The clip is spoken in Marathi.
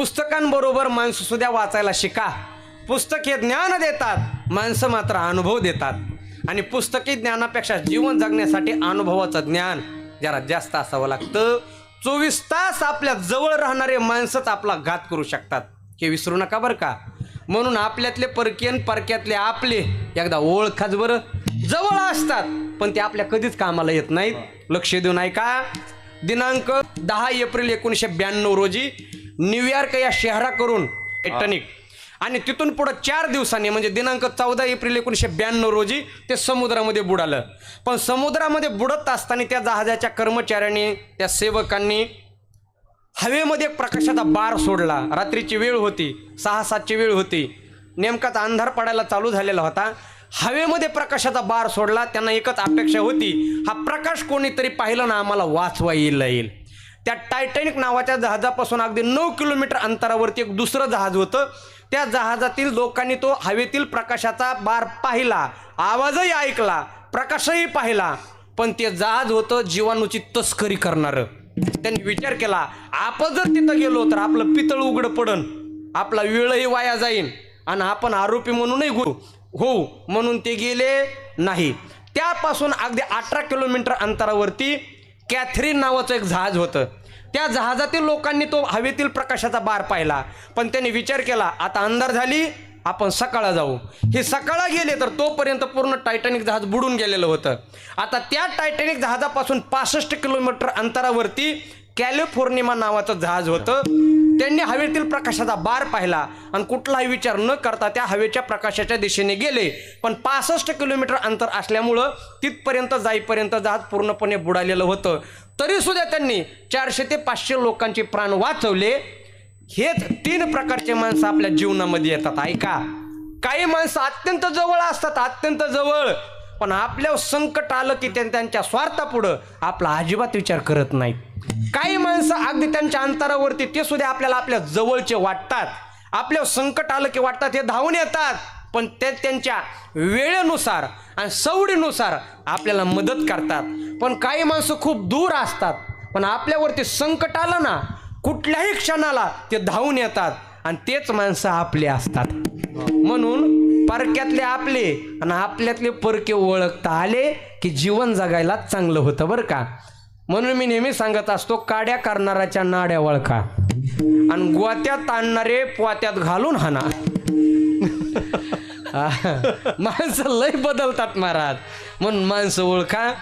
पुस्तकांबरोबर माणसं सुद्धा वाचायला शिका. पुस्तक हे ज्ञान देतात माणसं मात्र अनुभव देतात. आणि पुस्तकी ज्ञानापेक्षा जीवन जगण्यासाठी अनुभवाचं ज्ञान जरा जास्त असावं लागतं. चोवीस तास आपल्या जवळ राहणारे माणसंच आपला घात करू शकतात. हे विसरू नका बरं का. म्हणून आपल्यातले परकीय परक्यातले आपले एकदा ओळखाच बरं. जवळ असतात पण ते आपल्या कधीच कामाला येत नाहीत. लक्ष देऊन ऐका दिनांक दहा एप्रिल एकोणीसशे ब्याण्णव रोजी न्यूयॉर्क या शहराकडून टायटॅनिक आणि तिथून पुढं चार दिवसांनी म्हणजे दिनांक चौदा एप्रिल एकोणीसशे ब्याण्णव रोजी ते समुद्रामध्ये बुडालं. पण समुद्रामध्ये बुडत असताना त्या जहाजाच्या कर्मचाऱ्यांनी त्या सेवकांनी हवेमध्ये एक प्रकाशाचा बार सोडला. रात्रीची वेळ होती सहा सातची वेळ होती. नेमकाच अंधार पडायला चालू झालेला होता. हवेमध्ये प्रकाशाचा बार सोडला. त्यांना एकच अपेक्षा होती हा प्रकाश कोणीतरी पाहिलं ना आम्हाला वाचवा येईल येईल. त्या टायटॅनिक नावाच्या जहाजापासून अगदी नऊ किलोमीटर अंतरावरती एक दुसरं जहाज होतं. त्या जहाजातील लोकांनी तो हवेतील प्रकाशाचा बार पाहिला आवाजही ऐकला प्रकाशही पाहिला पण ते जहाज होतं जीवाणूची तस्करी करणारं. त्यांनी विचार केला आपण जर तिथं गेलो तर आपलं पितळ उघडं पडन आपला वेळही वाया जाईन आणि आपण आरोपी म्हणूनही गुरु होऊ म्हणून ते गेले नाही. त्यापासून अगदी अठरा किलोमीटर अंतरावरती कॅथरीन नावाचं एक जहाज होतं. त्या जहाजातील लोकांनी तो हवेतील प्रकाशाचा बार पाहिला. पण त्यांनी विचार केला आता अंधार झाली आपण सकाळा जाऊ. हे सकाळा गेले तर तोपर्यंत पूर्ण टायटॅनिक जहाज बुडून गेलेलं होतं. आता त्या टायटॅनिक जहाजापासून पासष्ट किलोमीटर अंतरावरती कॅलिफोर्निमा नावाचं जहाज होतं. त्यांनी हवेतील प्रकाशाचा बार पाहिला आणि कुठलाही विचार न करता त्या हवेच्या प्रकाशाच्या दिशेने गेले. पण पासष्ट किलोमीटर अंतर असल्यामुळं तिथपर्यंत जाईपर्यंत जहाज पूर्णपणे बुडालेलं होतं. तरी सुद्धा त्यांनी चारशे ते पाचशे लोकांचे प्राण वाचवले. हेच तीन प्रकारचे माणसं आपल्या जीवनामध्ये येतात ऐका. काही माणसं अत्यंत जवळ असतात अत्यंत जवळ. पण आपल्यावर संकट आलं की ते त्यांच्या स्वार्थापुढं आपला अजिबात विचार करत नाहीत. काही माणसं अगदी त्यांच्या अंतरावरती ते सुद्धा आपल्याला आपल्या जवळचे वाटतात. आपल्यावर संकट आलं की वाटतात हे धावून येतात. पण ते त्यांच्या वेळेनुसार आणि सवडीनुसार आपल्याला मदत करतात. पण काही माणसं खूप दूर असतात. पण आपल्यावरती संकट आलं ना कुठल्याही क्षणाला ते धावून येतात आणि तेच माणसं आपले असतात. म्हणून परक्यातले आपले आणि आपल्यातले परके ओळखता आले की जीवन जगायला चांगलं होतं बरं का? म्हणून मी नेहमी सांगत असतो काड्या करणाराच्या नाड्या ओळखा. आणि गोत्यात आणणारे पोत्यात घालून हाना. माणसं लय बदलतात महाराज. म्हणून माणसं ओळखा.